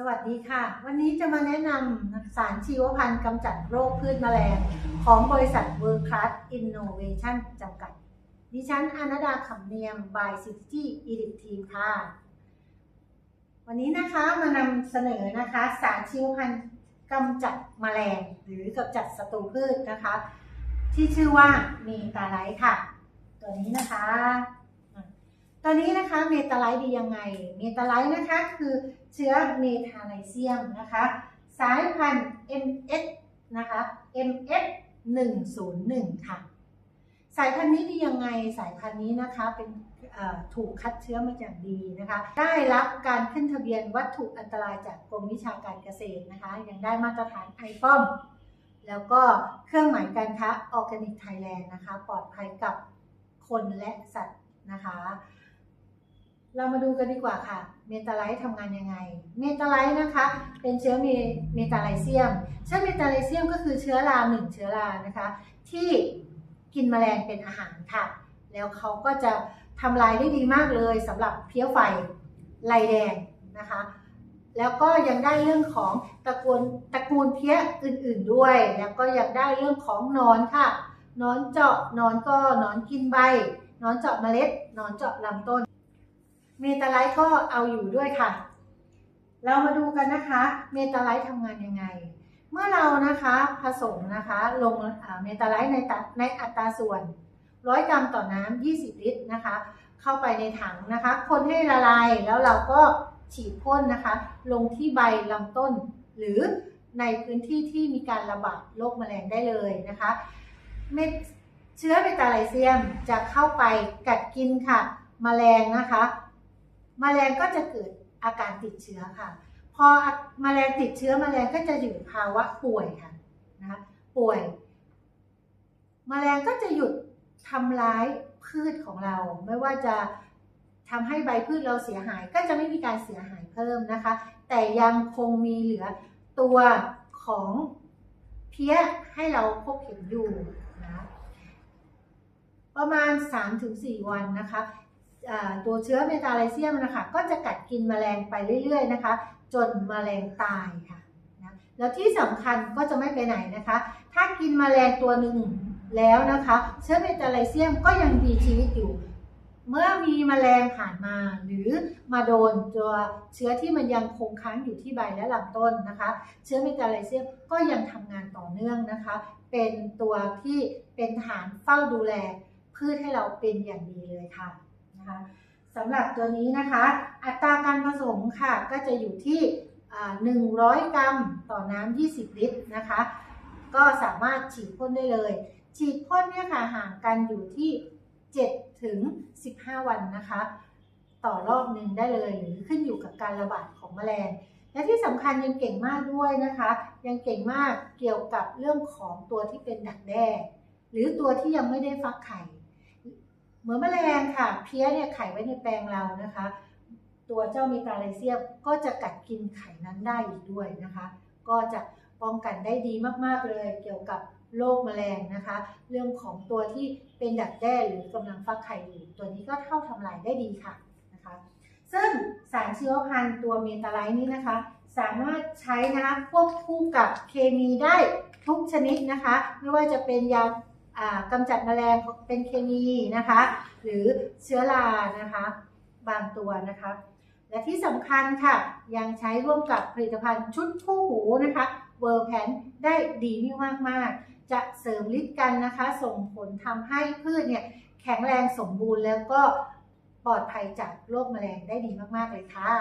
สวัสดีค่ะ วันนี้จะมาแนะนำสารชีวพันธุ์กำจัดโรคพืชแมลง ของบริษัท World Class Innovation จำกัด ดิฉันอนัดาขำเนียม by City Elite Team ค่ะ วันนี้นะคะมานำเสนอนะคะสารชีวพันธุ์กำจัดแมลง หรือกำจัดศัตรูพืชนะคะ ที่ชื่อว่าเมตาไลท์ค่ะ ตัวนี้นะคะ ตัวนี้นะคะเมตาไลท์ดียังไง เมตาไลท์นะคะคือ เชื้อเมทาไลเซียมนะคะ สายพันธุ์ MS นะคะ MS 101 ค่ะ สายพันธุ์นี้ดียังไง สายพันธุ์นี้นะคะเป็นถูกคัดเชื้อมาอย่างดีนะคะ ได้รับการขึ้นทะเบียนวัตถุอันตรายจากกรมวิชาการเกษตรนะคะ ยังได้มาตรฐานไอฟอมแล้วก็เครื่องหมายการค้าออร์แกนิกไทยแลนด์นะคะ ปลอดภัยกับคนและสัตว์นะคะ เรามาดูกันดีกว่าค่ะ เมตาไลท์ทำงานยังไง เมตาไลท์นะคะ เป็นเชื้อเมเมตาไลเซียม เชื้อเมตาไลเซียมก็คือเชื้อราหนึ่งเชื้อรานะคะ ที่กินแมลงเป็นอาหารค่ะ แล้วเขาก็จะทำลายได้ดีมากเลยสำหรับเพี้ยไฟลายแดงนะคะ แล้วก็ยังได้เรื่องของตระกูลตระกูลเพี้ยอื่นๆด้วย แล้วก็ยังได้เรื่องของนอนค่ะนอนเจาะนอนก็นอนกินใบนอนเจาะเมล็ดนอนเจาะลำต้น เมตาไลท์ก็เอาอยู่ด้วยค่ะ เรามาดูกันนะคะ เมตาไลท์ทำงานยังไง เมื่อเรานะคะผสมนะคะ ลงเมตาไลท์ในตในอัตราส่วน 100 กรัมต่อน้ำ 20 ลิตรนะคะ เข้าไปในถังนะคะ คนให้ละลายแล้วเราก็ฉีดพ่นนะคะ ลงที่ใบลำต้น หรือในพื้นที่ที่มีการระบาดโรคแมลงได้เลยนะคะเม็ดเชื้อเมตาไลเซียมจะเข้าไปกัดกินค่ะแมลงนะคะ แมลงก็จะเกิดอาการติดเชื้อค่ะ พอแมลงติดเชื้อแมลงก็จะอยู่ภาวะป่วยค่ะนะป่วยแมลงก็จะหยุดทำร้ายพืชของเรา ไม่ว่าจะทำให้ใบพืชเราเสียหาย ก็จะไม่มีการเสียหายเพิ่มนะคะ แต่ยังคงมีเหลือตัวของเพี้ยให้เราพบเห็นอยู่นะประมาณ 3-4 วันนะคะ ตัวเชื้อเมตาไลเซียมนะคะก็จะกัดกินแมลงไปเรื่อยๆนะคะ จนแมลงตายค่ะนะแล้วที่สำคัญก็จะไม่ไปไหนนะคะ ถ้ากินแมลงตัวหนึ่งแล้วนะคะ เชื้อเมตาไลเซียมก็ยังมีชีวิตอยู่ เมื่อมีแมลงผ่านมาหรือมาโดนตัวเชื้อที่มันยังคงค้างอยู่ที่ใบและลำต้นนะคะ เชื้อเมตาไลเซียมก็ยังทำงานต่อเนื่องนะคะ เป็นตัวที่เป็นฐานเฝ้าดูแลพืชให้เราเป็นอย่างดีเลยค่ะ นะคะสำหรับตัวนี้นะคะ อัตราการผสมค่ะก็จะอยู่ที่ 100 กรัมต่อน้ำ 20 ลิตรนะคะ ก็สามารถฉีดพ่นได้เลย ฉีดพ่นเนี่ยค่ะห่างกันอยู่ที่ 7 ถึง 15 วันนะคะ ต่อรอบหนึ่งได้เลยหรือขึ้นอยู่กับการระบาดของแมลง และที่สำคัญยังเก่งมากด้วยนะคะ ยังเก่งมากเกี่ยวกับเรื่องของตัวที่เป็นดักแด้หรือตัวที่ยังไม่ได้ฟักไข่ เหมือนแมลงค่ะ เพี้ยเนี่ยไข่ไว้ในแปลงเรานะคะ ตัวเจ้าเมตาไลเซียมก็จะกัดกินไข่นั้นได้อีกด้วยนะคะ ก็จะป้องกันได้ดีมากๆเลยเกี่ยวกับโรคแมลงนะคะ เรื่องของตัวที่เป็นดักแด้หรือกำลังฟักไข่อยู่ตัวนี้ก็เข้าทำลายได้ดีค่ะนะคะ ซึ่งสารชีวพันธุ์ตัวเมตาไลท์นี้นะคะ สามารถใช้นะคะควบคู่กับเคมีได้ทุกชนิดนะคะ ไม่ว่าจะเป็นยา กำจัดแมลงเป็นเคมีนะคะ หรือเชื้อรานะคะ บางตัวนะคะ และที่สำคัญค่ะ ยังใช้ร่วมกับผลิตภัณฑ์ชุดคู่หูนะคะเวอร์แพนได้ดีมาก ๆ จะเสริมฤทธิ์กันนะคะ ส่งผลทำให้พืชเนี่ยแข็งแรงสมบูรณ์แล้วก็ปลอดภัยจากโรคแมลงได้ดีมาก ๆ เลยค่ะ